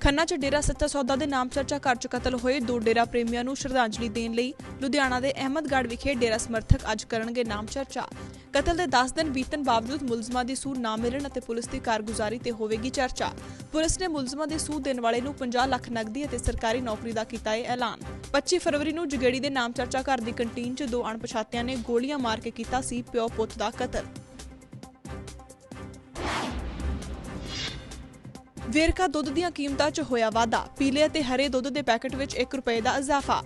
ਖੰਨਾ 'ਚ ਡੇਰਾ ਸੱਚਾ ਸੌਦਾ ਦੇ ਨਾਮ ਚਰਚਾ ਘਰ 'ਚ ਕਤਲ ਹੋਏ ਦੋ ਡੇਰਾ ਪ੍ਰੇਮੀਆਂ ਨੂੰ ਸ਼ਰਧਾਂਜਲੀ ਦੇਣ ਲਈ ਲੁਧਿਆਣਾ ਦੇ ਅਹਿਮਦਗੜ੍ਹ ਵਿਖੇ ਡੇਰਾ ਸਮਰਥਕ ਅੱਜ ਕਰਨਗੇ ਨਾਮ ਚਰਚਾ। ਕਤਲ ਦੇ 10 ਦਿਨ ਬੀਤਣ ਬਾਵਜੂਦ ਮੁਲਜ਼ਮਾਂ ਦੀ ਸੂਹ ਨਾ ਮਿਲਣ ਅਤੇ ਪੁਲਿਸ ਦੀ ਕਾਰਗੁਜ਼ਾਰੀ ਤੇ ਹੋਵੇਗੀ ਚਰਚਾ। ਪੁਲਿਸ ਨੇ ਮੁਲਜ਼ਮਾਂ ਦੇ ਸੂਹ ਦੇਣ ਵਾਲੇ ਨੂੰ 50 ਲੱਖ ਨਕਦੀ ਅਤੇ ਸਰਕਾਰੀ ਨੌਕਰੀ ਦਾ ਕੀਤਾ ਹੈ ਐਲਾਨ। 25 ਫਰਵਰੀ ਨੂੰ ਜਗੇੜੀ ਦੇ ਨਾਮ ਚਰਚਾ ਘਰ ਦੀ ਕੰਟੀਨ 'ਚ ਦੋ ਅਣਪਛਾਤਿਆਂ ਨੇ ਗੋਲੀਆਂ ਮਾਰ ਕੇ ਕੀਤਾ ਸੀ ਪਿਓ ਪੁੱਤ ਦਾ ਕਤਲ। ਵੇਰਕਾ ਦੁੱਧ ਦੀਆਂ ਕੀਮਤਾਂ 'ਚ ਹੋਇਆ ਵਾਧਾ। ਪੀਲੇ ਅਤੇ ਹਰੇ ਦੁੱਧ ਦੇ ਪੈਕੇਟ ਵਿੱਚ 1 ਰੁਪਏ ਦਾ ਇਜ਼ਾਫਾ।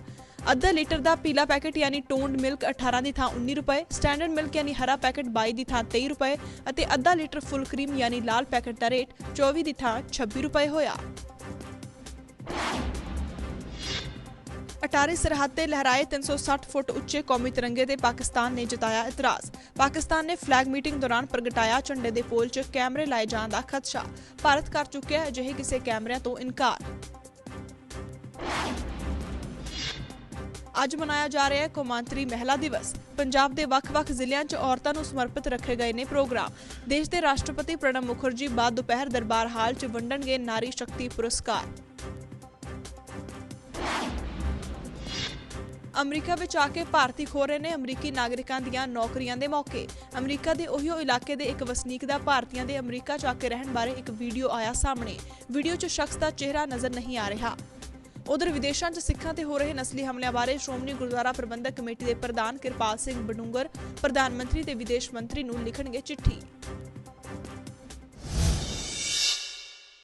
ਅੱਧਾ ਲੀਟਰ ਦਾ ਪੀਲਾ ਪੈਕੇਟ ਯਾਨੀ ਟੋਨਡ ਮਿਲਕ 18 ਦੀ ਥਾਂ 19 ਰੁਪਏ, ਸਟੈਂਡਰਡ ਮਿਲਕ ਯਾਨੀ ਹਰਾ ਪੈਕੇਟ 22 ਦੀ ਥਾਂ 23 ਰੁਪਏ ਅਤੇ ਅੱਧਾ ਲੀਟਰ ਫੁੱਲ ਕਰੀਮ ਯਾਨੀ ਲਾਲ ਪੈਕੇਟ ਦਾ ਰੇਟ 24 ਦੀ ਥਾਂ 26 ਰੁਪਏ ਹੋਇਆ। ਅਟਾਰੀ ਸਰਹੱਦ ਤੇ ਲਹਿਰਾਏ 360 ਫੁੱਟ ਉੱਚੇ ਕੌਮੀ ਤਿਰੰਗੇ ਤੇ ਪਾਕਿਸਤਾਨ ਨੇ ਜਤਾਇਆ ਇਤਰਾਜ਼। ਪਾਕਿਸਤਾਨ ਨੇ ਫਲੈਗ ਮੀਟਿੰਗ ਦੌਰਾਨ ਪ੍ਰਗਟਾਇਆ ਝੰਡੇ ਦੇ ਪੋਲ 'ਚ ਕੈਮਰੇ ਲਾਏ ਜਾਣ ਦਾ ਖਦਸ਼ਾ। ਭਾਰਤ ਕਰ ਚੁੱਕਿਆ ਅਜਿਹੇ ਕਿਸੇ ਕੈਮਰਿਆਂ ਤੋਂ ਇਨਕਾਰ। ਅੱਜ ਮਨਾਇਆ ਜਾ ਰਿਹਾ ਹੈ ਕੌਮਾਂਤਰੀ ਮਹਿਲਾ ਦਿਵਸ। ਪੰਜਾਬ ਦੇ ਵੱਖ-ਵੱਖ ਜ਼ਿਲ੍ਹਿਆਂ 'ਚ ਔਰਤਾਂ ਨੂੰ ਸਮਰਪਿਤ ਰੱਖੇ ਗਏ ਨੇ ਪ੍ਰੋਗਰਾਮ। ਦੇਸ਼ ਦੇ ਰਾਸ਼ਟਰਪਤੀ ਪ੍ਰਣਬ ਮੁਖਰਜੀ ਬਾਅਦ ਦੁਪਹਿਰ ਦਰਬਾਰ ਹਾਲ 'ਚ ਵੰਡਣਗੇ ਨਾਰੀ ਸ਼ਕਤੀ ਪੁਰਸਕਾਰ। ਅਮਰੀਕਾ ਵਿੱਚ ਆ ਕੇ ਭਾਰਤੀ ਖੋ ਰਹੇ ਨੇ ਅਮਰੀਕੀ ਨਾਗਰਿਕਾਂ ਦੀਆਂ ਨੌਕਰੀਆਂ ਦੇ ਮੌਕੇ। ਅਮਰੀਕਾ ਦੇ ਉਹੀਓ ਇਲਾਕੇ ਦੇ ਇੱਕ ਵਸਨੀਕ ਦਾ ਭਾਰਤੀਆਂ ਦੇ ਅਮਰੀਕਾ 'ਚ ਆ ਕੇ ਰਹਿਣ ਬਾਰੇ ਇੱਕ ਵੀਡੀਓ ਆਇਆ ਸਾਹਮਣੇ। ਵੀਡੀਓ 'ਚ ਸ਼ਖਸ ਦਾ ਚਿਹਰਾ ਨਜ਼ਰ ਨਹੀਂ ਆ ਰਿਹਾ। ਉਧਰ ਵਿਦੇਸ਼ਾਂ 'ਚ ਸਿੱਖਾਂ ਤੇ ਹੋ ਰਹੇ ਨਸਲੀ ਹਮਲਿਆਂ ਬਾਰੇ ਸ਼੍ਰੋਮਣੀ ਗੁਰਦੁਆਰਾ ਪ੍ਰਬੰਧਕ ਕਮੇਟੀ ਦੇ ਪ੍ਰਧਾਨ ਕਿਰਪਾਲ ਸਿੰਘ ਬਡੂੰਗਰ ਪ੍ਰਧਾਨ ਮੰਤਰੀ ਤੇ ਵਿਦੇਸ਼ ਮੰਤਰੀ ਨੂੰ ਲਿਖਣਗੇ ਚਿੱਠੀ।